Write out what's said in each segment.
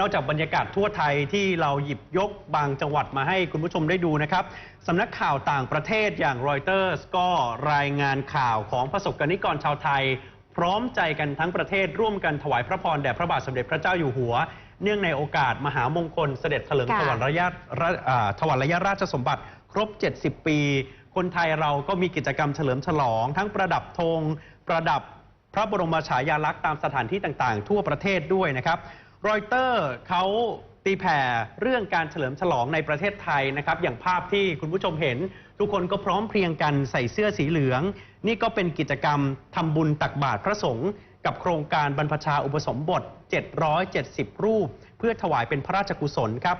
นอกจากบรรยากาศทั่วไทยที่เราหยิบยกบางจังหวัดมาให้คุณผู้ชมได้ดูนะครับสำนักข่าวต่างประเทศอย่างรอยเตอร์สก็รายงานข่าวของประสบกนิกรชาวไทย พร้อมใจกันทั้งประเทศร่วมกันถวายพระพรแด่พระบาทสมเด็จพระเจ้าอยู่หัว เนื่องในโอกาสมหามงคลเสด็จเถลิงถวัลยราชอ่าถวัลยราชสมบัติครบ 70 ปี คนไทยเราก็มีกิจกรรมเฉลิมฉลอง ทั้งประดับธงประดับพระบรมฉายาลักษณ์ตามสถานที่ต่างๆ ทั่วประเทศด้วยนะครับ รอยเตอร์เขาตีแผ่เรื่องการเฉลิมฉลองในประเทศไทยนะครับ อย่างภาพที่คุณผู้ชมเห็น ทุกคนก็พร้อมเพรียงกันใส่เสื้อสีเหลือง นี่ก็เป็นกิจกรรมทำบุญตักบาตรพระสงฆ์กับโครงการบรรพชาอุปสมบท 770 รูป เพื่อถวายเป็นพระราชกุศลครับ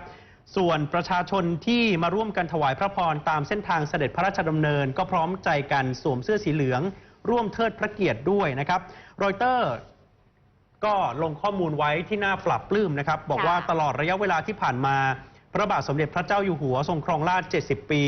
ส่วนประชาชนที่มาร่วมกันถวายพระพรตามเส้นทางเสด็จพระราชดำเนิน ก็พร้อมใจกันสวมเสื้อสีเหลือง ร่วมเทิดพระเกียรติด้วยนะครับรอยเตอร์ ก็ลงข้อมูลไว้ที่น่าปรับปลื้มนะครับ บอกว่าค่ะตลอดระยะเวลาที่ผ่านมา พระบาทสมเด็จพระเจ้าอยู่หัวทรงครองราช 70 ปี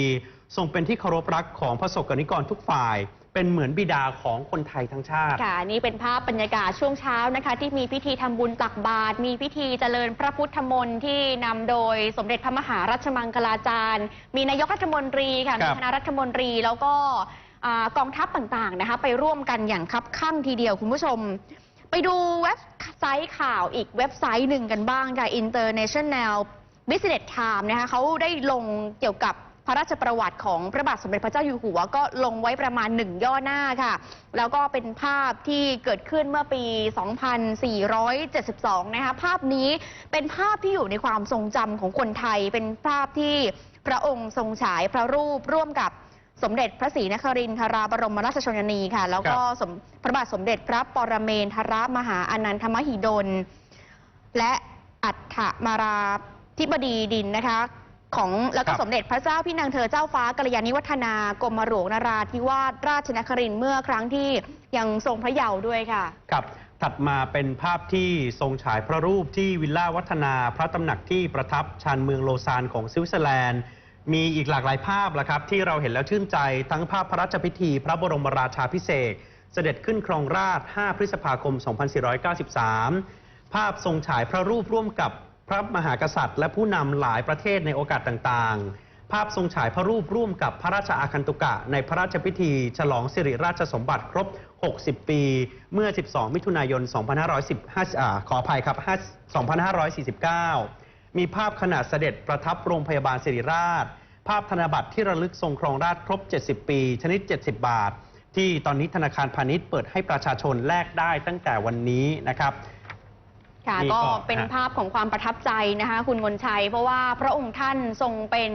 ทรงเป็นที่เคารพรักของพระสงฆ์นิกรทุกฝ่ายเป็นเหมือนบิดาของคนไทยทั้งชาติ ค่ะ นี่เป็นภาพบรรยากาศช่วงเช้านะคะ ที่มีพิธีทำบุญตักบาตรมีพิธีเจริญพระพุทธมนต์ที่นำโดยสมเด็จพระมหารัชมังคลาจารย์ มีนายกรัฐมนตรีค่ะครัมีบคณะรัฐมนตรีแล้วก็อ่ากองทัพต่างๆนะคะ ไปร่วมกันอย่างคับข้างทีเดียวคุณผู้ชม ไปดูเว็บไซต์ข่าวอีกเว็บไซต์หนึ่งกันบ้างค่ะ International Business Times นะคะเขาได้ลงเกี่ยวกับพระราชประวัติของพระบาทสมเด็จพระเจ้าอยู่หัว ก็ลงไว้ประมาณหนึ่งย่อหน้าค่ะ แล้วก็เป็นภาพที่เกิดขึ้นเมื่อปี 2472 นะคะ ภาพนี้เป็นภาพที่อยู่ในความทรงจำของคนไทย เป็นภาพที่พระองค์ทรงฉายพระรูปร่วมกับ สมเด็จพระศรีนครินทราบรมราชชนนีค่ะ แล้วก็สมพระบาทสมเด็จพระปรเมนทรมหาอนันทมหิดล และอัฏฐมาราธิบดีดินนะคะ ของแล้วก็ครับสมเด็จพระเจ้าพี่นางเธอเจ้าฟ้ากัลยาณิวัฒนากรมหลวงนราธิวาสราชนครินทร์เมื่อครั้งที่ยังทรงพระเยาว์ด้วยค่ะ ครับถัดมาเป็นภาพที่ทรงฉายพระรูปที่วิลล่าวัฒนาพระตำหนักที่ประทับชานเมืองโลซานของสวิตเซอร์แลนด์ มีอีกหลากหลายภาพละครับที่เราเห็นแล้วชื่นใจทั้งภาพพระราชพิธี พระบรมราชาพิเศษเสด็จขึ้นครองราช 5 พฤษภาคม 2493 ภาพทรงฉายพระรูปร่วมกับพระมหากษัตริย์ และผู้นำหลายประเทศในโอกาสต่างๆ ภาพทรงฉายพระรูปร่วมกับพระราชอาคันตุกะ ในพระราชพิธี ฉลองสิริราชสมบัติครบ 60 ปี เมื่อ 12 มิถุนายน 2515ขออภัยครับ 2549 มีภาพขณะเสด็จประทับโรงพยาบาลสิริราช ภาพธนบัตรที่ระลึกทรงครองราชครบ 70 ปี ชนิด 70 บาท ที่ตอนนี้ธนาคารพาณิชย์เปิดให้ประชาชนแลกได้ตั้งแต่วันนี้นะครับค่ะนี่ก็ก็เป็นฮะภาพของความประทับใจนะคะคุณมนชัย เพราะว่าพระองค์ท่านทรงเป็น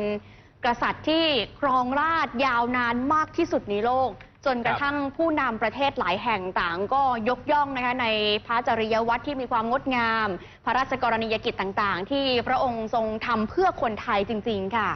กษัตริย์ที่ครองราชย์ยาวนานมากที่สุดในโลก จนกระทั่งผู้นำประเทศหลายแห่งต่างก็ยกย่องนะคะในพระจริยวัตรที่มีความงดงาม พระราชกรณียกิจต่างๆ ที่พระองค์ทรงทำเพื่อคนไทยจริง ๆ ค่ะ